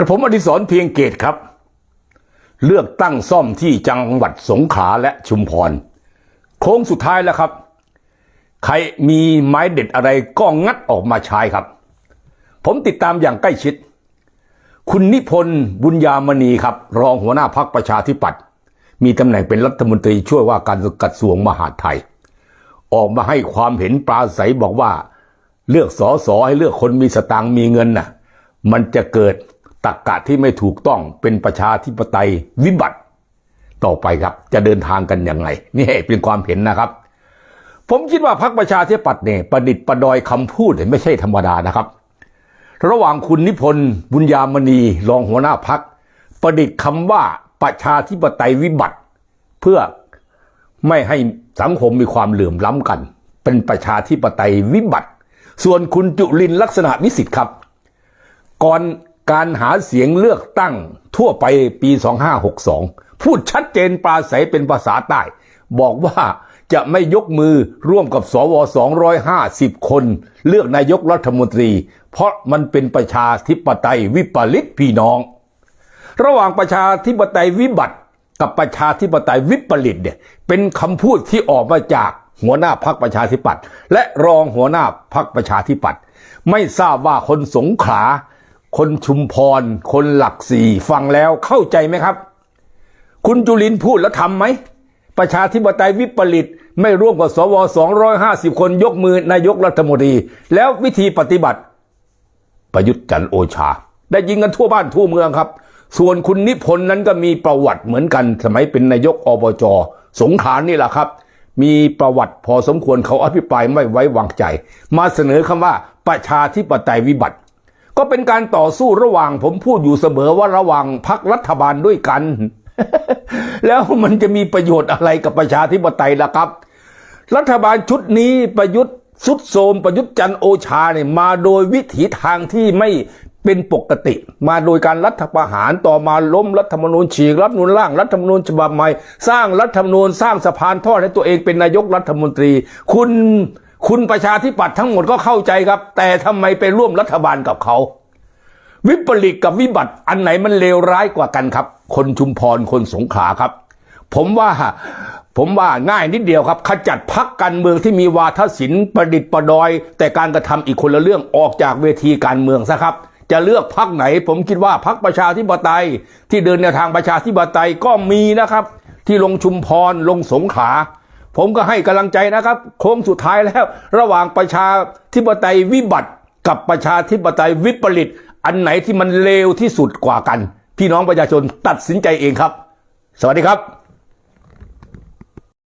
กระผมอดิศรเพียงเกตครับ เลือกตั้งซ่อมที่จังหวัดสงขลาและชุมพร โค้งสุดท้ายแล้วครับ ใครมีไม้เด็ดอะไรก็งัดออกมาใช้ครับ ผมติดตามอย่างใกล้ชิด คุณนิพนธ์บุญญามณีครับ รองหัวหน้าพักประชาธิปัตย์มีตำแหน่งเป็นรัฐมนตรีช่วยว่าการกระทรวงมหาดไทย ออกมาให้ความเห็นปราศัยบอกว่า เลือกสอสอให้เลือกคนมีสตางค์มีเงินน่ะ มันจะเกิด ตักกะที่ไม่ถูกต้องเป็นประชาธิปไตยวิบัติต่อไปครับ จะเดินทางกันยังไงนี่เป็นความเห็นนะครับ ผมคิดว่าพรรคประชาธิปัตย์เนี่ยประดิษฐ์ประดอยคำพูดเนี่ยไม่ใช่ธรรมดานะครับ ระหว่างคุณนิพนธ์บุญญามณีรองหัวหน้าพัก ประดิษฐ์คำว่าประชาธิปไตยวิบัติ เพื่อไม่ให้สังคมมีความเหลื่อมล้ำกัน เป็นประชาธิปไตยวิบัติ ส่วนคุณจุลินลักษณะวิสิทธิ์ครับ ก่อน การหาเสียงเลือกตั้งทั่วไปปี 2562 พูดชัดเจนปราศัยเป็นภาษาใต้ บอกว่าจะไม่ยกมือร่วมกับสว 250 คน เลือกนายกรัฐมนตรี เพราะมันเป็นประชาธิปไตยวิปริตพี่น้อง ระหว่างประชาธิปไตยวิบัติกับประชาธิปไตยวิปริตเนี่ยเป็นคำพูดที่ออกมาจากหัวหน้าพักประชาธิปัตย์และรองหัวหน้าพักประชาธิปัตย์ไม่ทราบว่าคนสงขลา คนชุมพร คนหลักสี่ฟังแล้วเข้าใจไหมครับ คุณจุลินพูดแล้วทำไหม ประชาธิปไตยวิปริตไม่ร่วมกับสว250 คนยกมือนายกรัฐมนตรี แล้ววิธีปฏิบัติ ประยุทธ์จันทร์โอชา ได้ยิงกันทั่วบ้านทั่วเมืองครับ ส่วนคุณนิพนธ์นั้นก็มีประวัติเหมือนกัน สมัยเป็นนายกอบจสงขานี่แหละครับ มีประวัติพอสมควรเขาอภิปรายไม่ไว้วางใจ มาเสนอคำว่าประชาธิปไตยวิบัติ ก็เป็นการต่อสู้ระหว่างผมพูดอยู่เสมอว่าระหว่างพักรัฐบาลด้วยกัน แล้วมันจะมีประโยชน์อะไรกับประชาธิปไตยล่ะครับ รัฐบาลชุดนี้ประยุทธ์สุดโทมประยุทธ์จันโอชาเนี่ยมาโดยวิถีทางที่ไม่เป็นปกติ มาโดยการรัฐประหารต่อมาล้มรัฐธรรมนูญฉีกรัฐมนูญร่างรัฐธรรมนูญฉบับใหม่ สร้างรัฐธรรมนูญสร้างสะพานทอดให้ตัวเองเป็นนายกรัฐมนตรี คุณ คุณประชาธิปัตย์ทั้งหมดก็เข้าใจครับ แต่ทำไมไปร่วมรัฐบาลกับเขา วิปริตกับวิบัติอันไหนมันเลวร้ายกว่ากันครับ คนชุมพรคนสงขลาครับ ผมว่าผมว่าง่ายนิดเดียวครับขจัดพักการเมืองที่มีวาทศิลป์ประดิษฐ์ประดอย แต่การกระทำอีกคนละเรื่องออกจากเวทีการเมืองซะครับ จะเลือกพักไหน ผมคิดว่าพักประชาธิปไตย ที่เดินแนวทางประชาธิปไตยก็มีนะครับ ที่ลงชุมพรลงสงขลา ผมก็ให้กำลังใจนะครับ โค้งสุดท้ายแล้ว ระหว่างประชาธิปไตยวิบัติกับประชาธิปไตยวิปริต อันไหนที่มันเลวที่สุดกว่ากัน พี่น้องประชาชนตัดสินใจเองครับ สวัสดีครับ